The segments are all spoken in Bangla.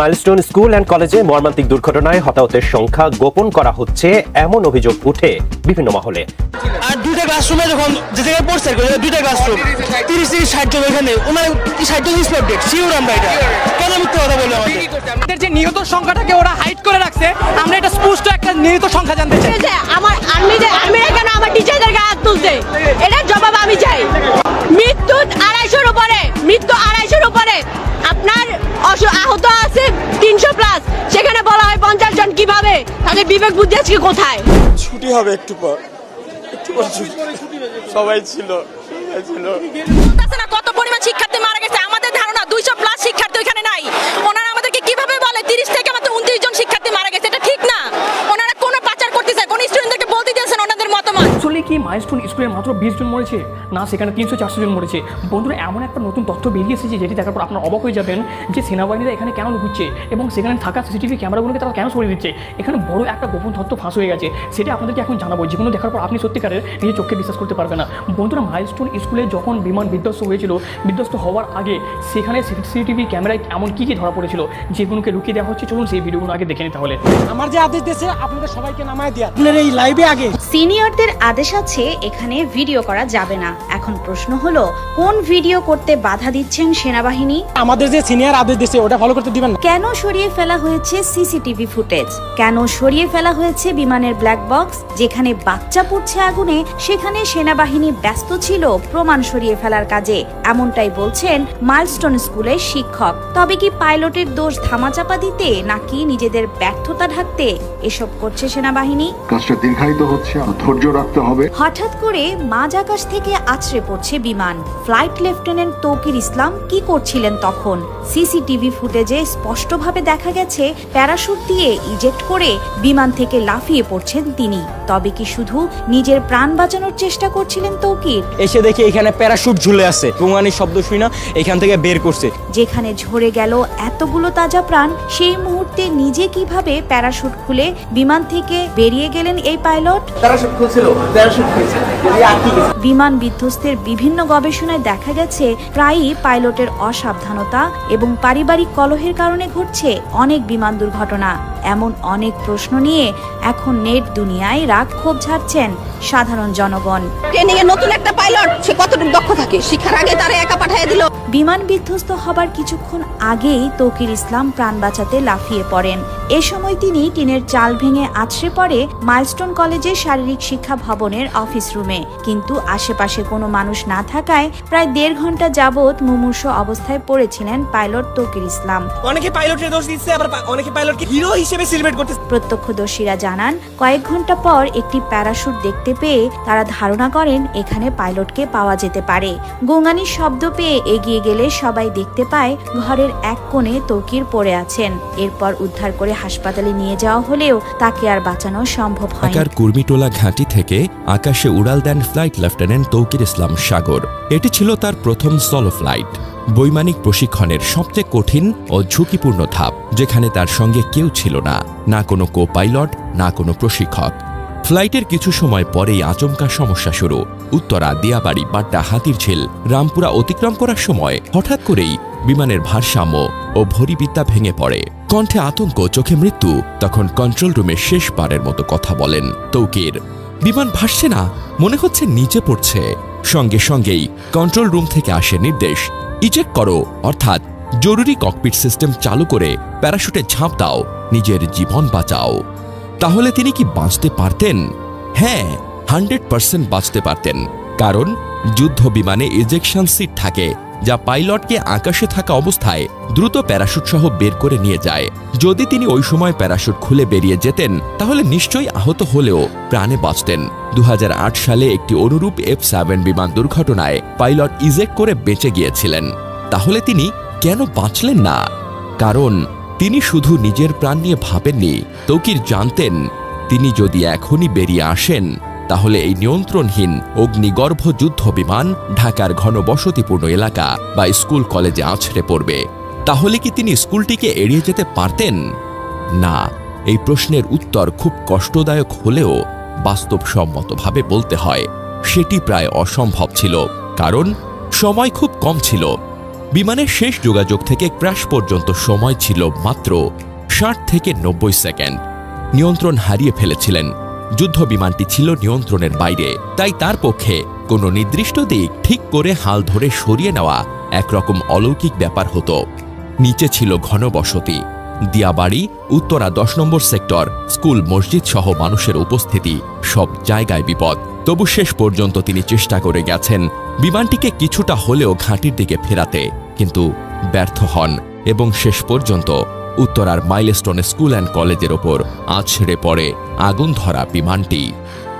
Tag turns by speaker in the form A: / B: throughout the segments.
A: মাইলস্টোন স্কুল অ্যান্ড কলেজে মর্মান্তিক দুর্ঘটনায় হতাহতের সংখ্যা গোপন করা হচ্ছে এমন অভিযোগ উঠে বিভিন্ন মহলে।
B: আর দুইটা ক্লাসরুমে যখন যে জায়গায় পড়ছে আর কি, দুইটা ক্লাসরুম তিরিশ থেকে ষাট জন এখানে ওনার ষাট জন ইন্সপেক্টেড শিওর আমরা এটা। কেন মিথ্যে কথা বলল আমাদের?
C: যে নিহত সংখ্যাটাকে ওরা হাইড করে রাখছে আমরা এটা স্পষ্ট একটা নিহত সংখ্যা জানতে চাই।
D: যে আমার আর্মিদের আর্মিরা কেন আমার টিচারদেরকে হাত তুলছে। এটার জবাব আমি চাই। মৃত্যু আড়াইশোর উপরে মৃত্যু আড়াইশোর উপরে। আপনার আহত আছে তিনশো প্লাস সেখানে বলা হয় পঞ্চাশ জন কীভাবে? তাদের বিবেক বুদ্ধি আজকে কোথায়?
E: ছুটি হবে একটু পর। সবাই ছিল সবাই ছিল।
D: কত পরিমাণ শিক্ষার্থী মারা গেছে আমাদের ধারণা দুইশো প্লাস শিক্ষার্থী ওখানে নাই ওনারা আমাদেরকে কীভাবে বলে তিরিশ থেকে মাত্র উনত্রিশ জন শিক্ষার্থী মারা গেছে এটা ঠিক না ওনারা কোনো পাচার করতেছে কোন স্টুডেন্টদেরকে বলতে দিয়েছেন ওনাদের মতামত
C: আসলে কি মাইলস্টোন স্কুলে মাত্র বিশ জন মরেছে? না সেখানে তিনশো চারশো জন মরেছে। বন্ধুরা এমন একটা নতুন তথ্য বেরিয়ে এসেছে যেটি দেখার পর আপনারা অবাক হয়ে যাবেন যে সেনাবাহিনীরা এখানে কেন লুকুচ্ছে এবং সেখানে থাকা সিসিটিভি ক্যামেরাগুলোকে তারা কেন সরিয়ে দিচ্ছে। এখানে বড় একটা গোপন তথ্য ফাঁস হয়ে গেছে সেটা আপনাদেরকে এখন জানাব। যেগুলো দেখার পর আপনি সত্যিকারের নিজের চোখে বিশ্বাস করতে পারবেন না। বন্ধুরা মাইলস্টোন স্কুলে যখন বিমান বিধ্বস্ত হয়েছিল বিধ্বস্ত হওয়ার আগে সেখানে সিসিটিভি ক্যামেরায় এমন কী কী ধরা পড়েছিল যেগুলোকে লুকিয়ে দেওয়া হচ্ছে চলুন সেই ভিডিওগুলো আগে দেখে নিতে তাহলে।
B: আমার যে আদেশ দিয়েছে আপনাদের সবাইকে নামায় দেওয়া আপনার এই লাইভে আগে।
F: সিনিয়রদের আদেশ আছে এখানে ভিডিও করা যাবে না। এখন প্রশ্ন হলো কোন ভিডিও করতে বাধা দিচ্ছেন সেনাবাহিনী?
B: আমাদের যে সিনিয়র আদেশ দিয়েছে ওটা ফলো করতে দিবেন
F: কেন সরিয়ে ফেলা হয়েছে সিসিটিভি ফুটেজ কেন সরিয়ে ফেলা হয়েছে বিমানের ব্ল্যাক বক্স যেখানে বাচ্চা পড়ছে আগুনে সেখানে সেনাবাহিনী ব্যস্ত ছিল প্রমাণ সরিয়ে ফেলার কাজে। এমনটাই বলছেন মাইলস্টোন স্কুলের শিক্ষক। তবে কি পাইলটের দোষ ধামাচাপা দিতে নাকি নিজেদের ব্যর্থতা ঢাকতে এসব করছে সেনাবাহিনী?
G: কাজটা দীর্ঘায়িত হচ্ছে ধৈর্য রাখতে হবে।
F: হঠাৎ করে মাঝ আকাশ থেকে আছড়ে পড়ছে বিমান। ফ্লাইট লেফটেন্যান্ট তৌকির ইসলাম কি করছিলেন তখন? সিসিটিভি ফুটেজে স্পষ্টভাবে দেখা গেছে প্যারাশুট দিয়ে ইজেক্ট করে বিমান থেকে লাফিয়ে পড়ছেন তিনি। তবে কি শুধু নিজের প্রাণ বাঁচানোর চেষ্টা করছিলেন তৌকির?
B: এসে দেখি এখানে প্যারাশুট ঝুলে আছে। টুঙ্গানি শব্দ শুই না এখান থেকে বের করছে।
F: যেখানে ঝরে গেল এতগুলো তাজা প্রাণ সেই মুহূর্তে নিজে কীভাবে প্যারাশুট খুলে বিমান থেকে বেরিয়ে গেলেন এই পাইলট? বিমান বিধ্বস্তের বিভিন্ন গবেষণায় দেখা গেছে প্রায়ই পাইলটের অসাবধানতা এবং পারিবারিক কলহের কারণে ঘটছে অনেক বিমান দুর্ঘটনা। এমন অনেক প্রশ্ন নিয়ে এখন নেট দুনিয়ায় রাগ ক্ষোভ ঝাড়ছেন সাধারণ জনগণ।
D: ট্রেনিং এ নতুন একটা পাইলট সে কতটুকু দক্ষ থাকে? শিক্ষার আগে তারা একা
F: বিমান বিধ্বস্ত হবার কিছুক্ষণ আগেই তৌকির ইসলাম প্রাণ বাঁচাতে লাফিয়ে পড়েন। এ সময় তিনি টিনের চাল ভেঙে আছড়ে পড়ে মাইলস্টোন কলেজের শারীরিক শিক্ষা ভবনের অফিস রুমে। কিন্তু আশেপাশে কোনো মানুষ না থাকায় প্রায় দেড় ঘণ্টা যাবৎ মুমূর্ষ অবস্থায় পড়েছিলেন পাইলট তৌকির ইসলাম।
B: অনেকে পাইলটের দোষ দিচ্ছে আবার অনেকে পাইলটকে হিরো হিসেবে সেলিব্রেট করতে
F: প্রত্যক্ষদর্শীরা জানান কয়েক ঘণ্টা পর একটি প্যারাশুট দেখতে পেয়ে তারা ধারণা করেন এখানে পাইলটকে পাওয়া যেতে পারে। গোঙানির শব্দ পেয়ে এগিয়ে গেলে সবাই দেখতে পায় ঘরের এক কোণে তৌকির পড়ে আছেন। এরপর উদ্ধার করে হাসপাতালে নিয়ে যাওয়া হলেও তাকে আর বাঁচানো সম্ভব হয়নি।
H: ঢাকার কুর্মিটোলা ঘাঁটি থেকে আকাশে উড়াল দেন ফ্লাইট লেফটেন্যান্ট তৌকির ইসলাম সাগর। এটি ছিল তার প্রথম সলো ফ্লাইট বৈমানিক প্রশিক্ষণের সবচেয়ে কঠিন ও ঝুঁকিপূর্ণ ধাপ, যেখানে তার সঙ্গে কেউ ছিল না না কোনো কো পাইলট না কোনো প্রশিক্ষক। ফ্লাইটের কিছু সময় পরেই আচমকা সমস্যা শুরু। উত্তরা, দিয়াবাড়ি বাড্ডা হাতিরঝিল, রামপুরা অতিক্রম করার সময় হঠাৎ করেই বিমানের ভারসাম্য ও ভরিবিদ্যা ভেঙে পড়ে। কণ্ঠে আতঙ্ক, চোখে মৃত্যু, তখন কন্ট্রোল রুমে শেষবারের মতো কথা বলেন তৌকির। বিমান ভাসছে না, মনে হচ্ছে নিচে পড়ছে। সঙ্গে সঙ্গেই কন্ট্রোল রুম থেকে আসে নির্দেশ ইজেক্ট করো, অর্থাৎ জরুরি ককপিট সিস্টেম চালু করে প্যারাশুটে ঝাঁপ দাও, নিজের জীবন বাঁচাও। তাহলে তিনি কি বাঁচতে পারতেন? হ্যাঁ হান্ড্রেড পার্সেন্ট বাঁচতে পারতেন। কারণ যুদ্ধ বিমানে ইজেকশন সিট থাকে, যা পাইলটকে আকাশে থাকা অবস্থায় দ্রুত প্যারাশুট সহ বের করে নিয়ে যায়। যদি তিনি ওই সময় প্যারাশুট খুলে বেরিয়ে যেতেন, তাহলে নিশ্চয়ই আহত হলেও প্রাণে বাঁচতেন। দু হাজার আট সালে একটি অনুরূপ এফ সেভেন বিমান দুর্ঘটনায় পাইলট ইজেক্ট করে বেঁচে গিয়েছিলেন। তাহলে তিনি কেন বাঁচলেন না? কারণ তিনি শুধু নিজের প্রাণ নিয়ে ভাবেননি, তৌকির জানতেন, তিনি যদি এখনই বেরিয়ে আসেন তাহলে এই নিয়ন্ত্রণহীন অগ্নিগর্ভ যুদ্ধ বিমান ঢাকার ঘনবসতিপূর্ণ এলাকা বা স্কুল কলেজে আছড়ে পড়বে। তাহলে কি তিনি স্কুলটিকে এড়িয়ে যেতে পারতেন? না, এই প্রশ্নের উত্তর খুব কষ্টদায়ক হলেও বাস্তবসম্মতভাবে বলতে হয়, সেটি প্রায় অসম্ভব ছিল, কারণ সময় খুব কম ছিল। বিমানের শেষ যোগাযোগ থেকে ক্র্যাশ পর্যন্ত সময় ছিল মাত্র ষাট থেকে নব্বই সেকেন্ড। নিয়ন্ত্রণ হারিয়ে ফেলেছিলেন যুদ্ধ বিমানটি ছিল নিয়ন্ত্রণের বাইরে। তাই তার পক্ষে কোনো নির্দিষ্ট দিক ঠিক করে হাল ধরে সরিয়ে নেওয়া একরকম অলৌকিক ব্যাপার হতো। নিচে ছিল ঘন বসতি দিয়াবাড়ি, উত্তরা দশ নম্বর সেক্টর, স্কুল, মসজিদ সহ মানুষের উপস্থিতি সব জায়গায় বিপদ। তবু শেষ পর্যন্ত তিনি চেষ্টা করে গেছেন বিমানটিকে কিছুটা হলেও ঘাঁটির দিকে ফেরাতে, কিন্তু ব্যর্থ হন এবং শেষ পর্যন্ত উত্তরার মাইলস্টোনে স্কুল অ্যান্ড কলেজের ওপর আছড়ে পড়ে আগুন ধরা বিমানটি।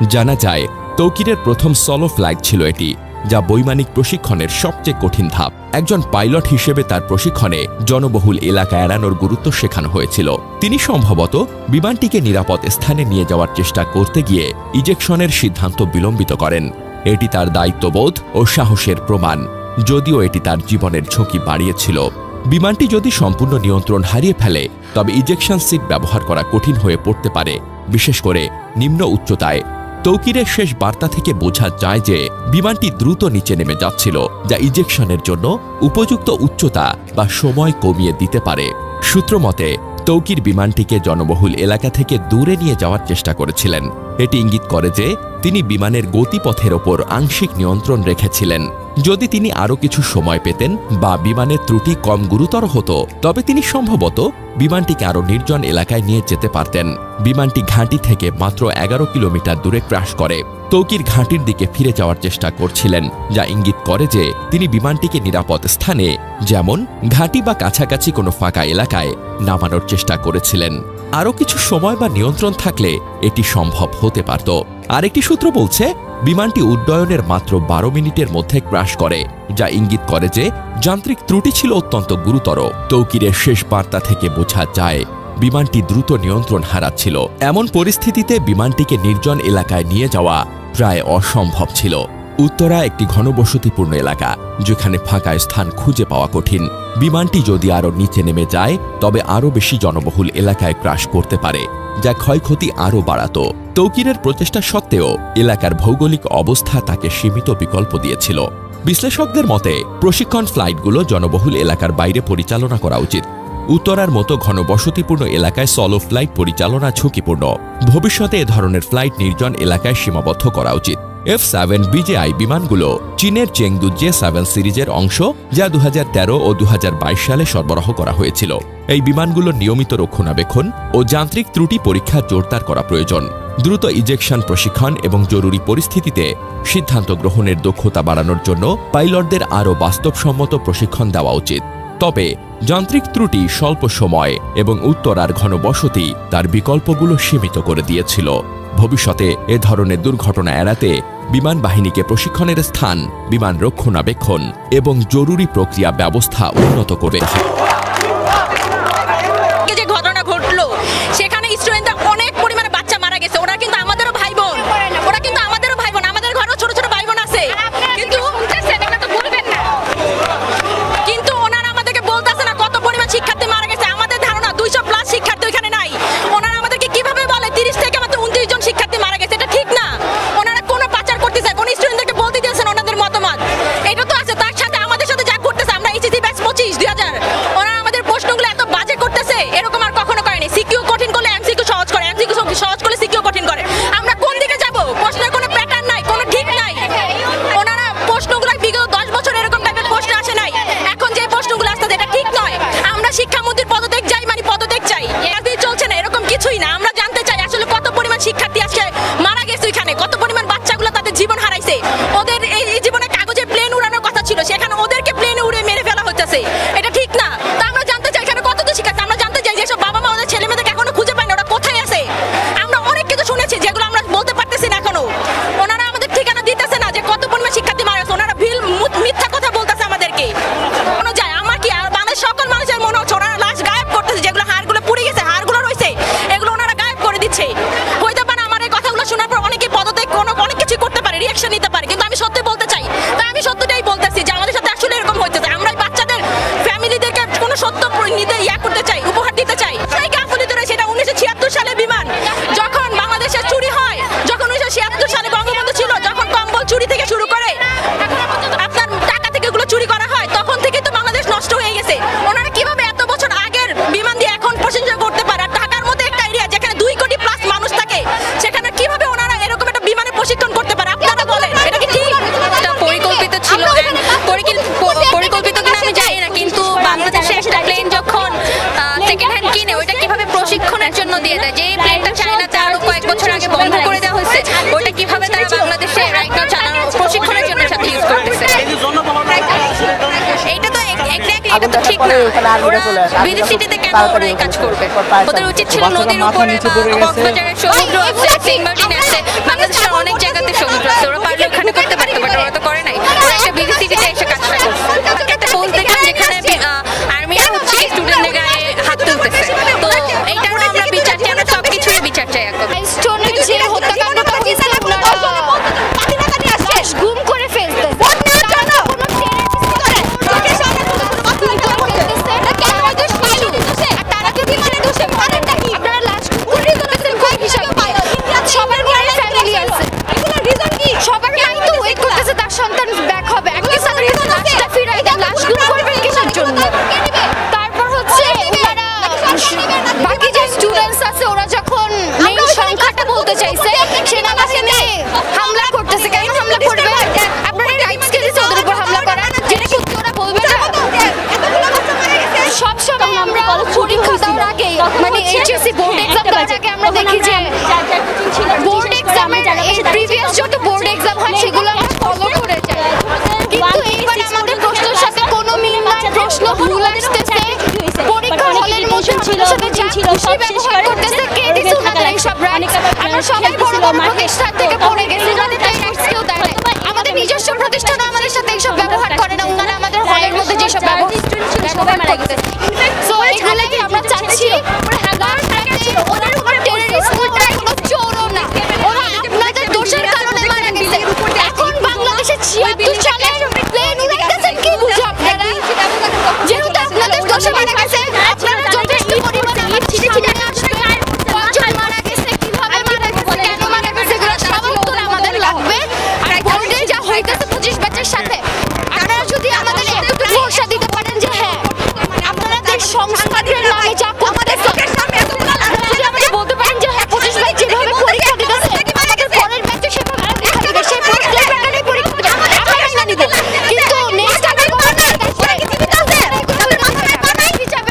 H: জানা যায়, তৌকিরের প্রথম সলো ফ্লাইট ছিল এটি, যা বৈমানিক প্রশিক্ষণের সবচেয়ে কঠিন ধাপ। একজন পাইলট হিসেবে তার প্রশিক্ষণে জনবহুল এলাকা এড়ানোর গুরুত্ব শেখানো হয়েছিল। তিনি সম্ভবত বিমানটিকে নিরাপদ স্থানে নিয়ে যাওয়ার চেষ্টা করতে গিয়ে ইজেকশনের সিদ্ধান্ত বিলম্বিত করেন। এটি তার দায়িত্ববোধ ও সাহসের প্রমাণ, যদিও এটি তার জীবনের ঝুঁকি বাড়িয়েছিল। বিমানটি যদি সম্পূর্ণ নিয়ন্ত্রণ হারিয়ে ফেলে, তবে ইজেকশন সিট ব্যবহার করা কঠিন হয়ে পড়তে পারে, বিশেষ করে নিম্ন উচ্চতায়। তৌকিরের শেষ বার্তা থেকে বোঝা যায় যে, বিমানটি দ্রুত নিচে নেমে যাচ্ছিল, যা ইজেকশনের জন্য উপযুক্ত উচ্চতা বা সময় কমিয়ে দিতে পারে। সূত্র মতে, তৌকির বিমানটিকে জনবহুল এলাকা থেকে দূরে নিয়ে যাওয়ার চেষ্টা করেছিলেন। এটি ইঙ্গিত করে যে, তিনি বিমানের গতিপথের ওপর আংশিক নিয়ন্ত্রণ রেখেছিলেন। যদি তিনি আরও কিছু সময় পেতেন বা বিমানের ত্রুটি কম গুরুতর হতো, তবে তিনি সম্ভবত বিমানটিকে আরও নির্জন এলাকায় নিয়ে যেতে পারতেন। বিমানটি ঘাঁটি থেকে মাত্র এগারো কিলোমিটার দূরে ক্র্যাশ করে। তৌকির ঘাঁটির দিকে ফিরে যাওয়ার চেষ্টা করছিলেন, যা ইঙ্গিত করে যে তিনি বিমানটিকে নিরাপদ স্থানে, যেমন ঘাঁটি বা কাছাকাছি কোনো ফাঁকা এলাকায়, নামানোর চেষ্টা করেছিলেন। আরও কিছু সময় বা নিয়ন্ত্রণ থাকলে এটি সম্ভব হতে পারত। আরেকটি সূত্র বলছে, বিমানটি উড্ডয়নের মাত্র বারো মিনিটের মধ্যে ক্র্যাশ করে, যা ইঙ্গিত করে যে যান্ত্রিক ত্রুটি ছিল অত্যন্ত গুরুতর। তৌকিরের শেষ বার্তা থেকে বোঝা যায়, বিমানটি দ্রুত নিয়ন্ত্রণ হারাচ্ছিল। এমন পরিস্থিতিতে বিমানটিকে নির্জন এলাকায় নিয়ে যাওয়া প্রায় অসম্ভব ছিল। উত্তরা একটি ঘনবসতিপূর্ণ এলাকা, যেখানে ফাঁকা স্থান খুঁজে পাওয়া কঠিন। বিমানটি যদি আরও নিচে নেমে যায়, তবে আরও বেশি জনবহুল এলাকায় ক্রাশ করতে পারে, যা ক্ষয়ক্ষতি আরও বাড়াত। তৌকিরের প্রচেষ্টা সত্ত্বেও এলাকার ভৌগোলিক অবস্থা তাকে সীমিত বিকল্প দিয়েছিল। বিশ্লেষকদের মতে, প্রশিক্ষণ ফ্লাইটগুলো জনবহুল এলাকার বাইরে পরিচালনা করা উচিত। উত্তরার মতো ঘনবসতিপূর্ণ এলাকায় সলো ফ্লাইট পরিচালনা ঝুঁকিপূর্ণ। ভবিষ্যতে এ ধরনের ফ্লাইট নির্জন এলাকায় সীমাবদ্ধ করা উচিত। এফ সেভেন বিজেআই বিমানগুলো চীনের চেংদু জে সেভেন সিরিজের অংশ, যা দুহাজার তেরো ও দু হাজার বাইশ সালে সরবরাহ করা হয়েছিল। এই বিমানগুলোর নিয়মিত রক্ষণাবেক্ষণ ও যান্ত্রিক ত্রুটি পরীক্ষা জোরদার করা প্রয়োজন। দ্রুত ইজেকশন প্রশিক্ষণ এবং জরুরি পরিস্থিতিতে সিদ্ধান্ত গ্রহণের দক্ষতা বাড়ানোর জন্য পাইলটদের আরও বাস্তবসম্মত প্রশিক্ষণ দেওয়া উচিত। তবে যান্ত্রিক ত্রুটি স্বল্প সময় এবং উত্তরার ঘনবসতি তার বিকল্পগুলো সীমিত করে দিয়েছিল। ভবিষ্যতে এ ধরনের দুর্ঘটনা এড়াতে বিমান বাহিনীকে প্রশিক্ষণের স্থান, বিমান রক্ষণাবেক্ষণ এবং জরুরি প্রক্রিয়া ব্যবস্থা উন্নত
I: করেছে বিডি সিটিতে কেন ওরা এই কাজ করবে ওদের উচিত ছিল নদীর উপরে সমুদ্র আছে সেন্ট মার্টিন আছে। বাংলাদেশের অনেক জায়গাতে সমুদ্র আছে ওরা পারলে ওখানে করতে পারতো বাট ওরা তো করে নাই। ওরা বিডি এসে
D: এইচএসসি বোর্ড এক্সাম দেওয়ার আগে আমরা দেখি যে বোর্ড এক্সামের প্রিভিয়াস যত বোর্ড এক্সাম হয় সেগুলো আমরা ফলো করে যাই। কিন্তু এইবার আমাদের প্রশ্নের সাথে কোনো মিল নাই প্রশ্ন ভুল আসতেছে পরীক্ষা হলের মধ্যে ছিল ছিল সব ব্যবহার করতেছে কে দিছে ওনাদের এই সব রাইটস আমরা সবাই বড় বড় প্রতিষ্ঠান থেকে পড়ে গেছি যাদের তাই রাইটস কেউ দেয় নাই। আমাদের নিজস্ব প্রতিষ্ঠান আমাদের সাথে এইসব ব্যবহার করে না ওনারা আমাদের হলের মধ্যে যেসব ব্যবহার ব্যবহার করতেছে সো এগুলোকে আমরা চাচ্ছি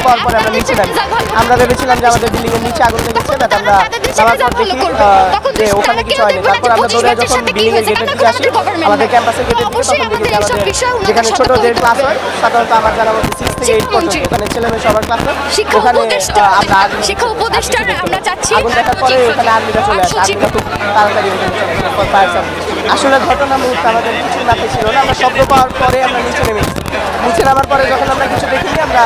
D: আমরা
J: নিচে নামি। আমরা ভেবেছিলাম যে আমাদের বিল্ডিং এর নিচে আগুন লেগেছে বাট আমরা নামার পর দেখি যে ওখানে কিছু হয়নি। তারপর আমরা দৌড়ে যখন বিল্ডিং এর গেটের দিকে আসি আমাদের ক্যাম্পাসের গেটের দিকে তখন দেখি যে আমাদের যেখানে ছোট যে ক্লাস হয় সাধারণত আমার জানা মতো সিক্স থেকে এইট পর্যন্ত ওখানে ছেলে মেয়ে সবার ক্লাস হয়।
D: শিক্ষা
J: ওখানে আমরা আগুন
D: শিক্ষা উপদেষ্টার আমরা চাচ্ছি
J: আগুন দেখার পরে ওখানে আর্মিরা চলে আসে আর্মিরা খুব তাড়াতাড়ি ওখানে চলে আসে আসলে ঘটনা মুহূর্তে আমাদের কিছু মাথায় ছিল না আমরা শব্দ পাওয়ার পরে আমরা নিচে নেমে নিচে নামার পরে যখন আমরা কিছু দেখিনি আমরা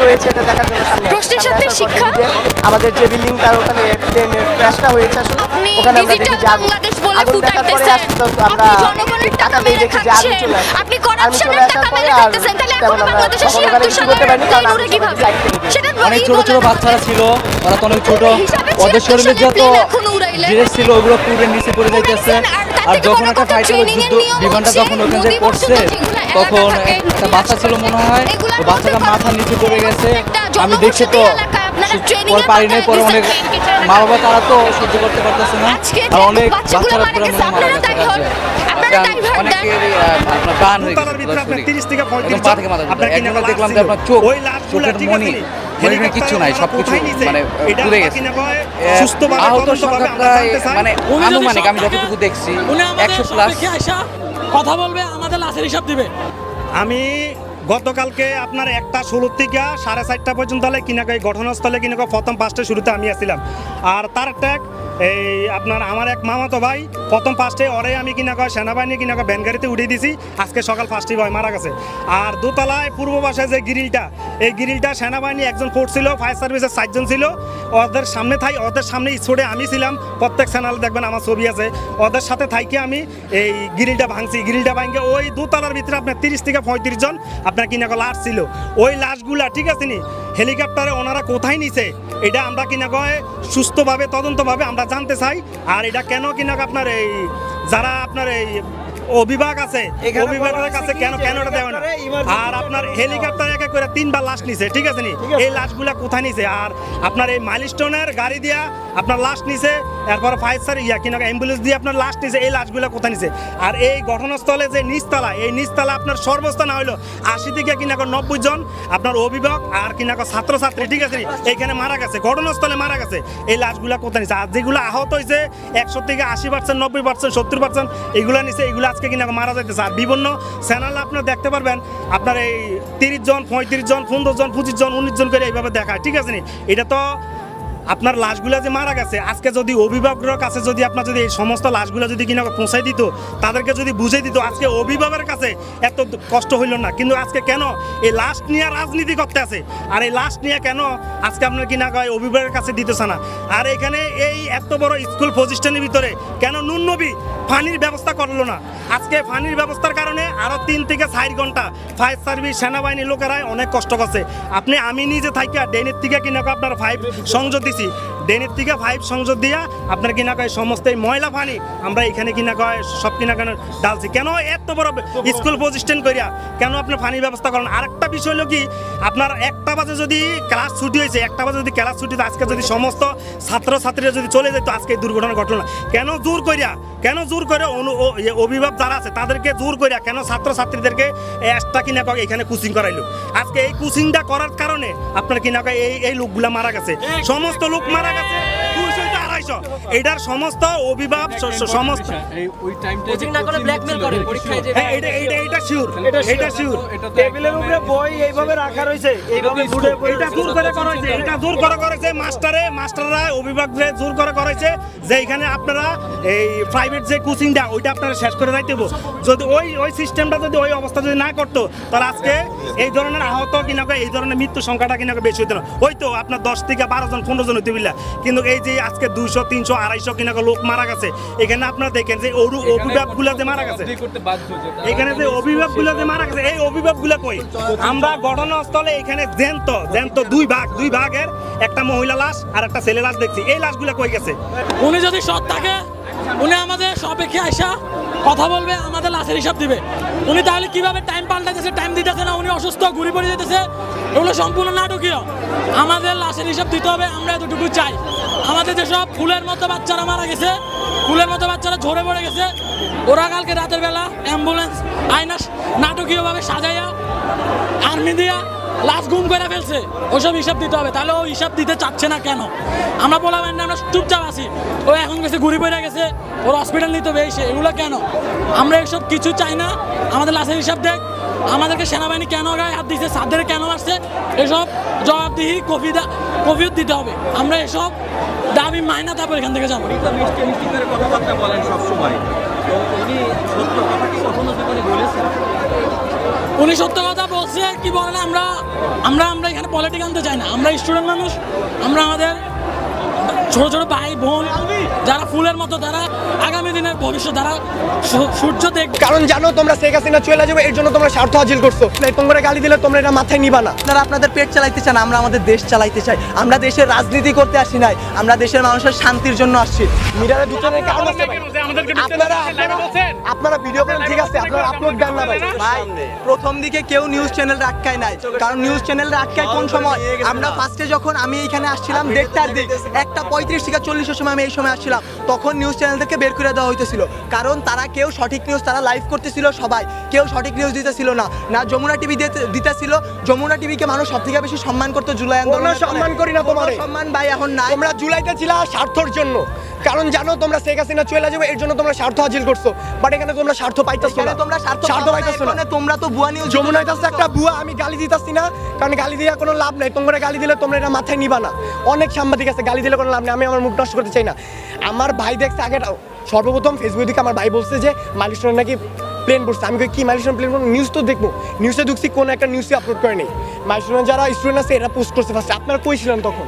J: হয়েছে এটা দেখার জন্য সামনে।
D: প্রশ্নের সাথে শিক্ষা?
J: আমাদের যে বিল্ডিং তার ওখানে প্লেনের ক্র্যাশটা হয়েছে আসলে ওখানে আমরা দেখি
D: digital
J: যে আগুন
D: বাংলাদেশ বলে
J: আগুন দেখার পরে আসলে আমরা
D: আপনি জনগণের টাকা মেরে
J: দেখি যে আগুন
D: খাচ্ছেন।
J: চলে আসে
D: আপনি
J: আসার
D: টাকা মেরে
J: আর
D: তাহলে এখন
J: আমরা কিছু করতে পারিনি কারণ চলে
D: কীভাবে?
K: অনেক ছোট ছোট। বাচ্চারা ছিল ওরা তো অনেক ছোট ওদের শরীরে যত ছিল ওগুলো পুরো নিচে পড়ে যাইতেছে
D: আর
K: যখন একটা ফাইটার যুদ্ধ বিমানটা যখন ওখানে যে পড়ছে তখন একটা বাচ্চা ছিল মনে হয়। বাচ্চাটা মাথা নিচে পড়ে গেছে। আমি দেখছি তো
D: training
K: পরে পারি নাই পরে অনেক মা বাবা তারা তো সহ্য করতে পারতেছে না। আর অনেক বাচ্চারা পুরো মারা গেছে প্রাণ হয়ে গেছে পা থেকে মাথা। দেখলাম যে আপনার চোখ চোখের মনি মনির কিচ্ছু নাই সবকিছু মানে পুড়ে গেছে। আহত সংখ্যা প্রায় মানে আনুমানিক আমি যতটুকু দেখছি একশো প্লাস
B: কথা বলবে আমাদের লাশের হিসাব দিবে।
L: আমি গতকালকে আপনার একটা ষোলো থেকে সাড়ে চারটা পর্যন্ত কিনাকে ঘটনাস্থলে কিনাকে প্রথম পাঁচটা শুরুতে আমি আসছিলাম। আর তার ট্যাগ এই আপনার আমার এক মামাতো ভাই প্রথম ফার্স্টে ওরে আমি কিনা কয় সেনাবাহিনী কিনা কয় গাড়িতে উঠিয়ে দিছি, আজকে সকাল ফার্স্টে ভাই মারা গেছে। আর দোতলায় পূর্ব পাশে যে গ্রিলটা, এই গ্রিলটা সেনাবাহিনী একজন পড়ছিল ফায়ার সার্ভিসের সাতজন ছিল। ওদের সামনে থাই, ওদের সামনে স্পোর্টে আমি ছিলাম। প্রত্যেক চ্যানেল দেখবেন আমার ছবি আছে। ওদের সাথে থাইকে আমি এই গ্রিলটা ভাঙছি। গ্রিলটা ভাঙে ওই দোতলার ভিতরে আপনার তিরিশ থেকে পঁয়ত্রিশ জন আপনার কিনা কয় লাশ ছিল। ওই লাশগুলা, ঠিক আছে নি? হেলিকপ্টারে ওনারা কোথায় নিছে? এটা আমরা কিনা কয় সুস্থভাবে, তদন্তভাবে আমরা জানতে চাই। আর এটা কেন কিনা আপনার এই, যারা আপনার এই অভিভাগ আছে অভিভাগের কাছে কেন কেন এটা দেওয়া না? আর আপনার হেলিকপ্টার এক করে তিনবার লাশ নিছে ঠিক আছে নি? এই লাশগুলা কোথায় নিছে? আর আপনার এই মাইলস্টোনের গাড়ি দিয়া আপনার লাশ নিছে এরপর ফায়ার সার ইয়া কিনা অ্যাম্বুলেন্স দিয়ে আপনার লাশ নিছে এই লাশগুলা কোথায় নিছে? আর এই ঘটনাস্থলে যে নিচতলা এই নিচতলা আপনার সর্বস্ত না হইল আশি থেকে কিনা নব্বই জন আপনার অভিভাবক আর কিনা ছাত্রছাত্রী ঠিক আছে? এইখানে মারা গেছে ঘটনাস্থলে মারা গেছে এই লাশগুলা কোথায় নিছে? আর যেগুলো আহত হয়েছে একশো থেকে আশি পার্সেন্ট নব্বই পার্সেন্ট সত্তর পার্সেন্ট এগুলা নিছে এগুলা আজকে কিনা মারা যাইতেছে। আর বিভিন্ন চ্যানেল আপনারা দেখতে পারবেন, আপনার এই তিরিশ জন, পঁয়ত্রিশ জন, পনেরো জন, পঁচিশ জন, উনিশ জন করে এইভাবে দেখায়। ঠিক আছে এটা তো আপনার লাশগুলো যে মারা গেছে, আজকে যদি অভিভাবকের কাছে যদি আপনার যদি এই সমস্ত লাশগুলো যদি কিনা পৌঁছাই দিত, তাদেরকে যদি বুঝে দিত, আজকে অভিভাবকের কাছে এত কষ্ট হইল না। কিন্তু আজকে কেন এই লাশ নিয়ে রাজনীতি করতে আছে? আর এই লাশ নিয়ে কেন আজকে আপনার কিনা কয় অভিভাবকের কাছে দিতেছে না? আর এখানে এই এত বড় স্কুল প্রতিষ্ঠানের ভিতরে কেন নুন্নবী পানির ব্যবস্থা করল না? আজকে পানির ব্যবস্থার কারণে আরও তিন থেকে চার ঘণ্টা ফায়ার সার্ভিস সেনাবাহিনীর লোকেরাই অনেক কষ্ট করছে। আপনি আমি নিজে থাকি ডেনের থেকে কিনা আপনার ফাইভ সংযোগ দিছি। ডেনের থেকে ফাইভ সংযোগ দিয়া আপনার কিনা কয় সমস্ত এই ময়লা পানি আমরা এখানে কিনা কয় সব কিনা কেন ডালছি। কেন এত বড় স্কুল প্রতিষ্ঠান করিয়া কেন আপনার পানির ব্যবস্থা করেন? আরেকটা বিষয় হলো কি আপনার একটা বাজে যদি ক্লাস ছুটি হয়েছে একটা বাজে যদি ক্লাস ছুটি আজকে যদি সমস্ত ছাত্র ছাত্রীরা যদি চলে যেত আজকে এই দুর্ঘটনা ঘটলো না। কেন জোর করিয়া কেন জোর করে অনু- অভিভাবক যারা আছে তাদেরকে জোর করিয়া কেন ছাত্র ছাত্রীদেরকে এক্সট্রা কিনা কয় এখানে কোচিং করাইলো? আজকে এই কোচিংটা করার কারণে আপনার কিনা কয় এই এই লোকগুলা মারা গেছে। সমস্ত লোক মারা গেছে। আড়াইশো এটার সমস্ত অভিভাবক সমস্ত
B: কোচিং না করে ব্ল্যাকমেল করে পরীক্ষায় যে
L: এটা এটা এটা শিওর এটা শিওর
B: টেবিলের উপরে বই এইভাবে রাখা রয়েছে এইভাবে ফুটে
L: এটা জোর করে করা হয়েছে এটা জোর করে করেছে মাস্টারে মাস্টাররা অভিভাবকরা জোর করে করেছে যে এখানে আপনারা এই প্রাইভেট যে কোচিংটা ওইটা আপনারা শেষ করে যাইতে যদি ওই ওই সিস্টেমটা যদি ওই অবস্থা যদি না করতো তাহলে আজকে এই ধরনের আহত কিনা এই ধরনের মৃত্যু সংখ্যাটা কিনা বেশি হতো না। হয়তো আপনার দশ থেকে বারো জন পনেরো জন হইতে বিল্লা কিন্তু এই যে আজকে দুইশো তিনশো আড়াইশো কিনা লোক মারা গেছে। এখানে আপনারা দেখেন যে ওরু অভিভাবকগুলো গুলাতে মারা গেছে। এখানে যে অভিভাবকগুলো যে মারা গেছে এই অভিভাবকগুলো কই? আমরা ঘটনাস্থলে এখানে জ্যান্ত জ্যান্ত দুই ভাগ দুই ভাগের একটা মহিলা লাশ আর একটা ছেলে লাশ দেখছি। এই লাশগুলা কই গেছে?
B: উনি যদি সৎ থাকে উনি আমাদের সপেক্ষে আসা কথা বলবে, আমাদের লাশের হিসাব দিবে। উনি তাহলে কীভাবে টাইম পাল্টাতেছে টাইম দিতেছে না? উনি অসুস্থ, ঘুরে পড়ে যেতেছে। এগুলো সম্পূর্ণ নাটকীয়। আমাদের লাশের হিসাব দিতে হবে, আমরা এতটুকু চাই। আমাদের যেসব ফুলের মতো বাচ্চারা মারা গেছে, ফুলের মতো বাচ্চারা ঝরে পড়ে গেছে, ওরা কালকে রাতের বেলা অ্যাম্বুলেন্স আয়না নাটকীয়ভাবে সাজাইয়া আর্মি দিয়া লাশ গুম করে ফেলছে। ওসব হিসাব দিতে হবে। তাহলে ও হিসাব দিতে চাচ্ছে না কেন? আমরা বলাবেন না আমরা চুপচাপ আছি। ও এখন গেছে ঘুরে পড়ে গেছে। ওর হসপিটাল নিতে হবে। এসে এগুলো কেন? আমরা এসব কিছু চাই না। আমাদের লাশের হিসাব দেখ। আমাদেরকে সেনাবাহিনী কেন গায়ে হাত দিচ্ছে সাদের কেন মারছে? এসব জবাবদিহি কফিদা কফিয়ত দিতে হবে। আমরা এসব দাবি মাইনা তারপর এখান থেকে যাব।
K: কথাবার্তা বলেন সবসময়। উনি সত্য কথা কি কখনো জীবনে বলেছেন?
B: উনি সত্য কথা বলছে কি বলেন আমরা আমরা আমরা এখানে পলিটিক আনতে চাই না। আমরা স্টুডেন্ট মানুষ আমরা আমাদের ছোট ছোট ভাই বোন যারা ফুলের মতো তারা আগামী দিনের ভবিষ্যৎ তারা সূর্য দেখ
J: কারণ জানো তোমরা শেখ হাসিনা চলে যাবে এর জন্য তোমরা স্বার্থ হাসিল করছ। তাই তোমরা গালি দিলে তোমরা এটা মাথায় নিবা না। আপনারা আপনাদের পেট চালাইতে চান আমরা আমাদের দেশ চালাইতে চাই। আমরা দেশের রাজনীতি করতে আসি নাই আমরা দেশের মানুষের শান্তির জন্য আসছি। মিরারের ভিতরে কারণ আছে ভাই। আপনারা আপনারা ভিডিও করেন ঠিক আছে আপনারা আপলোড দেন না ভাই। প্রথম দিকে কেউ নিউজ চ্যানেল আটকায় নাই। কারণ নিউজ চ্যানেল আটকায় কোন সময়? আমরা ফার্স্টে যখন আমি এখানে আসছিলাম দেড়টার দিক একটা পঁয়ত্রিশ থেকে চল্লিশের সময় আমি এই সময় আসছিলাম তখন নিউজ চ্যানেলদেরকে বের করে দেওয়া হইতেছিল। কারণ তারা কেউ সঠিক নিউজ তারা লাইভ করতেছিল সবাই। কেউ সঠিক নিউজ দিতেছিল না। না যমুনা টিভি দিতেছিল। যমুনা টিভিকে মানুষ সব থেকে বেশি সম্মান করতো জুলাই আন্দোলন সম্মান করি না তোমার। সম্মান ভাই এখন না তোমরা জুলাইতে ছিল স্বার্থর জন্য। কারণ জানো তোমরা শেখ হাসিনা চলে যাবে এর জন্য তোমরা স্বার্থ হাসিল করছ। বাট এখানে তোমরা স্বার্থ পাইতেছো না। তোমরা স্বার্থ স্বার্থ পাইতেছো না। তোমরা তো বুয়া নিউজ যমুনা হইতাছে একটা বুয়া আমি গালি দিতাছি না। কারণ গালি দিয়া কোনো লাভ নাই। তোমরা গালি দিলে তোমরা এটা মাথায় নিবা না। অনেক সাংবাদিক আছে গালি দিলে কোনো লাভ নেই। আমি আমার মুখ নষ্ট করতে চাই না। আমার ভাই দেখছে আগে সর্বপ্রথম ফেসবুক দিকে আমার ভাই বলছে যে মালিশন নাকি প্লেন পড়ছে আমি কই কি মালিশন প্লেন নিউজ তো দেখব। নিউজে ঢুকছি কোনো একটা নিউজে আপলোড করে নেই। মালিশন যারা স্টুডেন্ট আছে এরা পোস্ট করছে ফার্স্ট আপনারা কই ছিলেন তখন?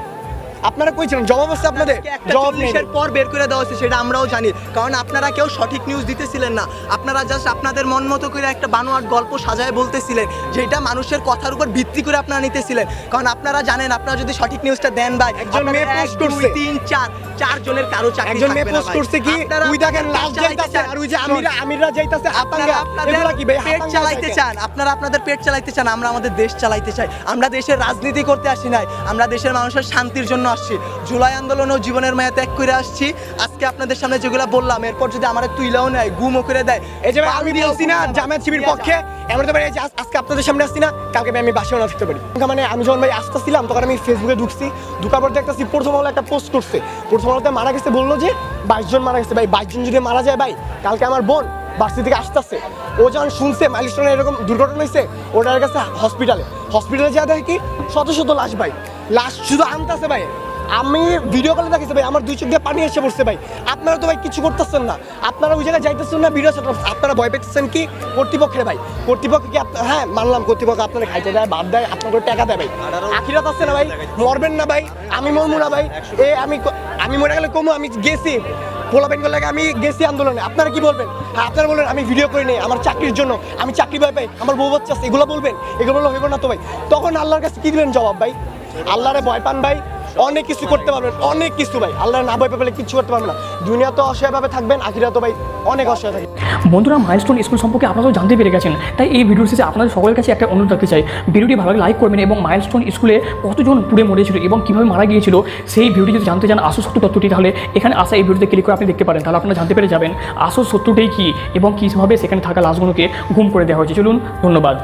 J: আপনারা কই ছিলেন? জবাব আছে আপনাদের? জবাব নেই।
M: পর বের করে দেওয়া হচ্ছে সেটা আমরাও জানি। কারণ আপনারা কেউ সঠিক নিউজ দিতেছিলেন না। আপনারা জাস্ট আপনাদের মন মতো করে একটা বানোয়াট গল্প সাজায় বলতেছিলেন যেটা মানুষের কথার উপর ভিত্তি করে আপনারা নিতেছিলেন। কারণ আপনারা জানেন আপনারা যদি সঠিক নিউজটা দেন ভাই
J: একজন মেয়ে
M: দুই,
J: করছে।
M: তিন চার চার জনের কারও চাকরি
J: একজন মেয়ে পোস্ট করছে কি?
M: আপনারা
J: ওই দেখেন লাশ যাইতাছে আর ওই যে আমিরা আমিরা যাইতাছে
M: আপনারা আপনাদের
J: কি ভাই?
M: পেট চালাইতে চান। আপনারা আপনাদের পেট চালাইতে চান আমরা আমাদের দেশ চালাইতে চাই। আমরা দেশের রাজনীতি করতে আসি নাই। আমরা দেশের মানুষের শান্তির জন্য আসছি। জুলাই আন্দোলন ও জীবনের মায়া ত্যাগ করে আসছি। আজকে আপনাদের সামনে যেগুলো বললাম এরপর যদি আমার তুইলাও নেয় গুমও করে দেয়
J: এই যে আমি বলছি না জামায়াত শিবির পক্ষে। এমন তো এই যে আজকে আপনাদের সামনে আসছি না কালকে আমি বাসাও না থাকতে পারি মানে আমি যখন ভাই আসতেছিলাম তখন আমি ফেসবুকে ঢুকছি ঢুকার পর দেখতেছি প্রথম আলো একটা পোস্ট করছে। প্রথম আলোতে মারা গেছে বলল যে বাইশ জন মারা গেছে। ভাই বাইশ জন যদি মারা যায় ভাই কালকে আমার বোন ভার্সিটি থেকে আসতেছে। ও যখন শুনছে মাইলস্টোনে এরকম দুর্ঘটনা হয়েছে ওটার কাছে হসপিটালে হসপিটালে যা দেখে কি শত শত লাশ ভাই। লাশ শুধু আনতেছে ভাই। আমি ভিডিও কলে দেখেছি ভাই আমার দুই চোখ দিয়ে পানি এসে পড়ছে ভাই। আপনারা তো ভাই কিছু করতেছেন না। আপনারা ওই জায়গায় যাইতেছেন না ভিডিও আপনারা ভয় পেতেছেন কি? কর্তৃপক্ষের ভাই। কর্তৃপক্ষ কি আপনার হ্যাঁ মানলাম কর্তৃপক্ষ আপনারা খাইতে দেয় বাদ দেয় আপনাকে টাকা দেয় ভাই। আখিরাত আছে না ভাই? মরবেন না ভাই। আমি মরমু না ভাই। এ আমি আমি মরে গেলে কমু আমি গেছি। পোলাপেন করলে আমি গেছি আন্দোলনে। আপনারা কি বলবেন? হ্যাঁ আপনারা বলবেন, আমি ভিডিও করি নেই, আমার চাকরির জন্য, আমি চাকরি ভাই পাই, আমার বউ বাচ্চা এগুলো বলবেন? এগুলো হইব না তো ভাই। তখন আল্লাহর কাছে কি দিবেন জবাব ভাই? আল্লাহরে ভয় পান ভাই? অনেক কিছু করতে পারবেন, অনেক কিছু ভাই। আল্লাহ না ভয় পেলে কিছু করতে পারবেন না। দুনিয়া তো অসহায়ভাবে থাকবেন আখিরা তো ভাই অনেক অসহায় থাকবেন
C: বন্ধুরা মাইলস্টোন স্কুল সম্পর্কে আপনারাও জানতে পেরে গেছেন। তাই এই ভিডিওর শেষে আপনাদের সকলের কাছে একটা অনুরোধ রাখতে চাই। ভিডিওটি ভালো লাইক করবেন এবং মাইলস্টোন স্কুলে কতজন পুড়ে মরেছিল এবং কীভাবে মারা গিয়েছিল, সেই ভিডিওটি যদি জানতে চান আসল সত্য তথ্যটি, তাহলে এখানে আসা এই ভিডিওতে ক্লিক করে আপনি দেখতে পারেন। তাহলে আপনারা জানতে পেরে যাবেন আসল সত্যটাই কী এবং কীভাবে সেখানে থাকা লাশগুলোকে গুম করে দেওয়া হয়েছে। চলুন, ধন্যবাদ।